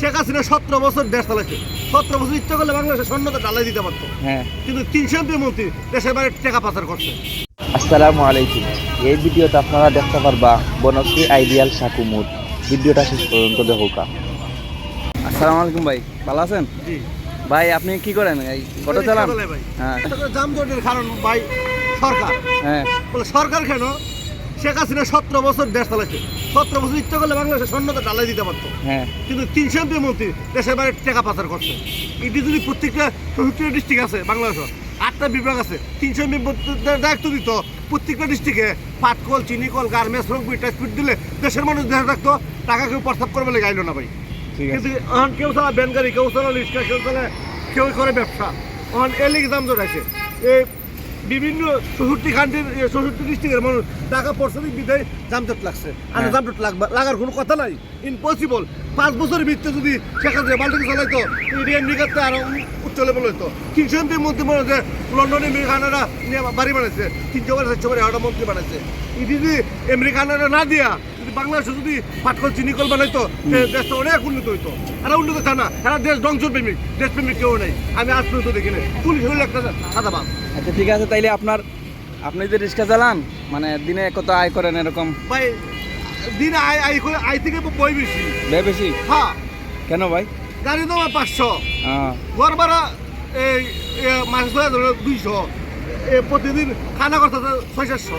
শেখ হাসিনা সতেরো বছর দেশ চালাইছে সতেরো বছর ইচ্ছা করলে বাংলাদেশের স্বর্ণতা ডালাই দিতে পারতো। হ্যাঁ। কিন্তু তিনশো এমপি মন্ত্রী দেশের বাইরে টাকা পাচার করছে। আসসালামু আলাইকুম। এই ভিডিওতে আপনারা দেখতে পারবা বনশ্রী আইডিয়াল সাকুমুর ভিডিওটা শেষ পর্যন্ত দেখোকা আসসালামু আলাইকুম ভাই ভালো আছেন? জি। ভাই আপনি কি করেন? এই অটো চালান? চলে ভাই? হ্যাঁ। যানজটের কারণ ভাই সরকার। হ্যাঁ। বলে সরকার কেন? শেখ হাসিনা সতেরো বছর দেশ চালাইছে সতেরো বছর ইচ্ছা করলে বাংলাদেশের স্বর্ণতা ডালাই দিতে পারতো। হ্যাঁ। কিন্তু তিনশো এমপি মন্ত্রী দেশের বাইরে টাকা পাচার করছে। এটি যদি প্রত্যেকটা চৌষট্টি ডিস্ট্রিক্ট আছে বাংলাদেশে আটটা বিভাগ আছে তিনশো এমপি দায়িত্ব দিত প্রত্যেকটা ডিস্ট্রিক্টে পাটকল চিনিকল গার্মেন্টস রংপুর টাইসপিট দিলে দেশের মানুষ দেশে থাকতো টাকা কেউ প্রস্তাব করবে গাইলো না ভাই। কিন্তু এখন কেউ চালা ব্যান কেউ চালা রিক্সা কেউ চালা কেউ করে ব্যবসা। এখন এলিগ দাম জোটাইছে। এই বিভিন্ন চৌষট্টি কান্ট্রির চৌষট্টি ডিস্ট্রিক্টের মানুষ টাকা পড়ছে বিদায় জামজট লাগছে। আর হ্যাঁ। জামজট লাগবে লাগার কোনো কথা নাই। ইম্পসিবল পাঁচ বছরের ভিতরে যদি সেখানে বাল্টিং চালাইতো ইডি আমেরিকাতে আরও উচ্চ লেভেল হইতো। তিনশো এমপির মধ্যে মনে হচ্ছে লন্ডনে আমেরিকানারা বাড়ি বানাইছে। তিনশো বারে চারশো এগারোটা মন্ত্রী বানাইছে। ইডি যদি আমেরিকানারা না দিয়া যদি বাংলাদেশে যদি পাটকল চিনিকল বানাইতো এ দেশটা অনেক উন্নত হইতো। আর উন্নত তা না এরা দেশ ধ্বংস প্রেমিক দেশ প্রেমিক কেউ নেই। আমি আজ পর্যন্ত দেখিনি। পুলিশ হইলে একটা সাদা বাপ আচ্ছা ঠিক আছে তাইলে আপনার আপনি যে রিক্সা চালান মানে দিনে কত আয় করেন এরকম? ভাই দিনে আয় আই করে আই থেকে বই বেশি। ব্যয় বেশি? হ্যাঁ। কেন ভাই? গাড়ি তো আমার পাঁচশো। হ্যাঁ। ঘর ভাড়া এই মাস ধরে ধরো দুইশো। এ, প্রতিদিন খানা করতে ছয় সাতশো।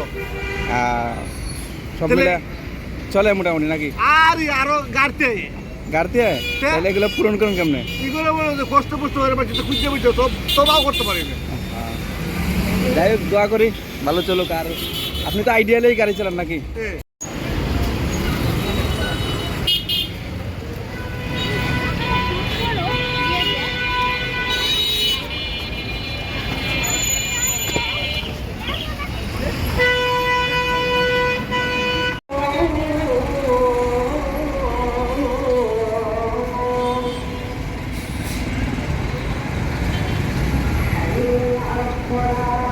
সব মিলে চলে মোটামুটি নাকি? আর আরও গাড়তে। গাড়তে তাহলে এগুলো পূরণ করুন কেমনে? এগুলো কষ্ট কষ্ট করে বাচ্চা খুঁজতে বুঝতে তো তবাও করতে পারি না যাই হোক দোয়া করি ভালো চলুক। আর আপনি তো আইডিয়ালেই গাড়ি চালান নাকি? Wow.